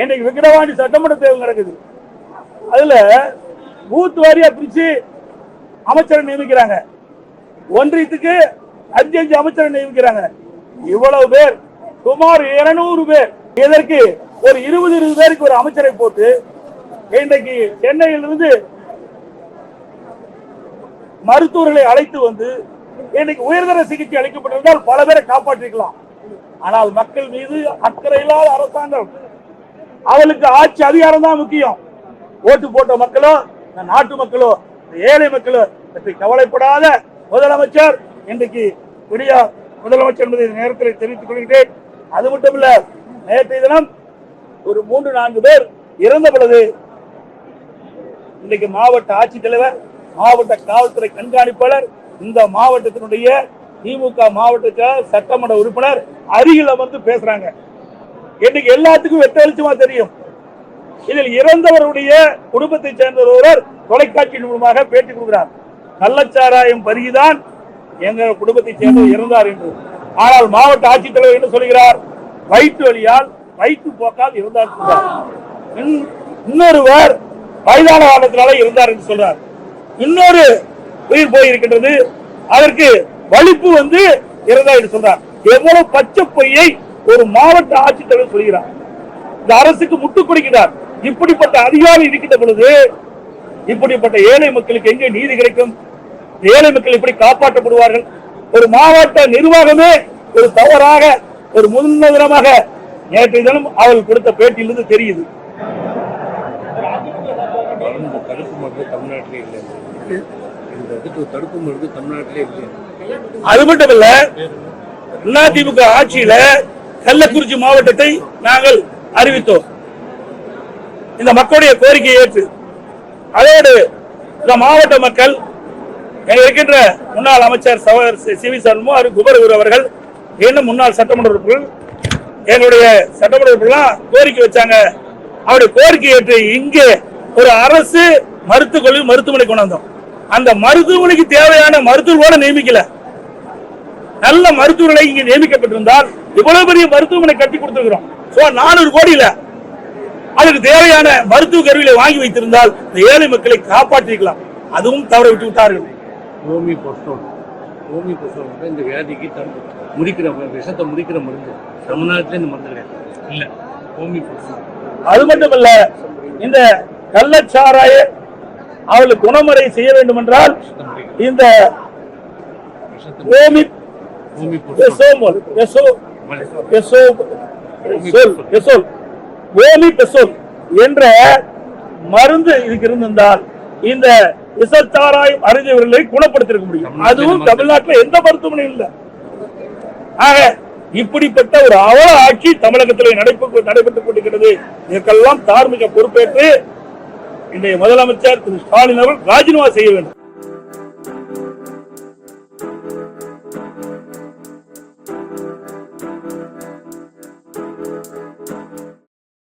இன்றைக்கு விக்கிரவாண்டி சட்டமன்ற தேர்வு நடக்குது. அதுல பூத் வாரியா பிரிச்சு அமைச்சரை நியமிக்கிறாங்க. ஒன்றியத்துக்கு அஞ்சு அஞ்சு அமைச்சரை நியமிக்கிறாங்க. இவ்வளவு பேர் சுமார் இருநூறு பேர். இதற்கு ஒரு இருபது இருபது பேருக்கு ஒரு அமைச்சரை போட்டு இன்றைக்கு சென்னையிலிருந்து மருத்துவர்களை அழைத்து வந்து இன்னைக்கு உயர்தர சிகிச்சை அளிக்கப்பட்டிருந்தால் பல பேரை காப்பாற்றிக்கலாம். ஆனால் மக்கள் மீது அக்கறை இல்லாத அரசாங்கம் அவளுக்கு ஆட்சி அதிகாரம் தான் முக்கியம். ஓட்டு போட்ட மக்களோ இந்த நாட்டு மக்களோ இந்த ஏழை மக்களோ பற்றி கவலைப்படாத முதலமைச்சர். இன்றைக்கு விடியா முதலமைச்சர் என்பதை நேரத்தில் தெரிவித்துக் கொள்கிறேன். அது மட்டும் இல்ல நேற்றைய தினம் ஒரு மூன்று நான்கு பேர் இறந்த பொழுது இன்றைக்கு மாவட்ட ஆட்சித்தலைவர் மாவட்ட காவல்துறை கண்காணிப்பாளர் இந்த மாவட்டத்தினுடைய திமுக மாவட்ட சட்டமன்ற உறுப்பினர் அருகில் அமர்ந்து பேசுறாங்க. இன்னைக்கு எல்லாத்துக்கும் வெட்ட வெளிச்சமா தெரியும். இதில் இறந்தவருடைய குடும்பத்தை சேர்ந்த ஒருவர் தொலைக்காட்சி மூலமாக பேட்டி கொடுக்கிறார். கள்ளச்சாராயம் பருகிதான் எங்க குடும்பத்தை சேர்ந்த இறந்தார் என்று. ஆனால் மாவட்ட ஆட்சித்தலைவர் என்ன சொல்கிறார்? வயிற்று வழியால் வயிற்று போக்கால் இருந்தார் சொல்றார். இன்- இன்னொருவர் வயதான காலத்தினால இருந்தார் என்று சொல்றார். இன்னொரு உயிர் போயிருக்கின்றது. அதற்கு வலிப்பு வந்து இருந்தார் என்று சொல்றார். எவ்வளவு பச்சை பொய்யை ஒரு மாவட்ட ஆட்சித்தலைவர் சொல்கிறார். இந்த அரசுக்கு முட்டுக் கொடுக்கிறார். இப்படிப்பட்ட அதிகாரம் இருக்கின்ற பொழுது இப்படிப்பட்ட ஏழை மக்களுக்கு எங்கே நீதி கிடைக்கும்? ஏழை மக்கள் எப்படி காப்பாற்றப்படுவார்கள்? ஒரு மாவட்ட நிர்வாகமே ஒரு தவறாக ஒரு முன்னுதாரணமாக நேற்றைய தினம் அவர்கள் கொடுத்த பேட்டியிலிருந்து தெரியுது. தடுப்பு மருந்து தமிழ்நாட்டிலே இல்லை. இந்த இதுக்கு தடுப்பு மருந்து தமிழ்நாட்டிலே இல்லை. அது மட்டும் இல்ல அதிமுக ஆட்சியில கள்ளக்குறிச்சி மாவட்டத்தை நாங்கள் அறிவித்தோம். இந்த மக்களுடைய கோரிக்கையை ஏற்று அதோடு இந்த மாவட்ட மக்கள் இருக்கின்ற முன்னாள் அமைச்சர் சவர் சி வி சண்முகம் குபரகுரு அவர்கள் இன்னும் முன்னாள் சட்டமன்ற உறுப்பினர்கள் எங்களுடைய சட்டமன்ற உறுப்பினர்லாம் கோரிக்கை வச்சாங்க. அவருடைய கோரிக்கை ஏற்று இங்கே ஒரு அரசு மருத்துவக்கல்லூரி மருத்துவமனை கொண்டு வந்தோம். அந்த மருத்துவமனைக்கு தேவையான மருத்துவர்களோட நியமிக்கல. நல்ல மருத்துவர்களை இங்கே நியமிக்கப்பட்டிருந்தால் இவ்வளவு பெரிய மருத்துவமனை கட்டி கொடுத்திருக்கிறோம். சோ நானூறு கோடியில அதுக்கு தேவையான மருத்துவ கருவிகளை வாங்கி வைத்திருந்தால் இந்த ஏழை மக்களை காப்பாற்றிக்கலாம் அதுவும் தவற விட்டு விட்டார்கள். ஓமி பொஸ்டோன் ஓமி பொஸ்டோன் இந்த வியாதிக்கு முடிக்கிற விஷத்தை முடிக்கிற மருந்து. தமிழ்நாட்டிலே இந்த மருந்து கிடையாது. இல்லை. ஓமி பொஸ்டோன் அது மட்டுமல்ல இந்த கள்ளச்சாராய அவளுக்கு குணமுறை செய்ய வேண்டும் என்றால் இந்த ஓமி ஓமி என்ற மருந்து இதுக்கு இருந்திருந்தால் இந்த விசச்சாராயம் அறிஞ்சவர்களை குணப்படுத்திருக்க முடியும். அதுவும் தமிழ்நாட்டில் எந்த மருத்துவமனையும் இல்லை. ஆக இப்படிப்பட்ட ஒரு அவல ஆட்சி தமிழகத்தில் நடைபெற்று நடைபெற்றுக் கொண்டிருக்கிறது. இதற்கெல்லாம் தார்மீக பொறுப்பேற்று இன்றைய முதலமைச்சர் திரு ஸ்டாலின் அவர்கள் ராஜினாமா செய்ய வேண்டும்.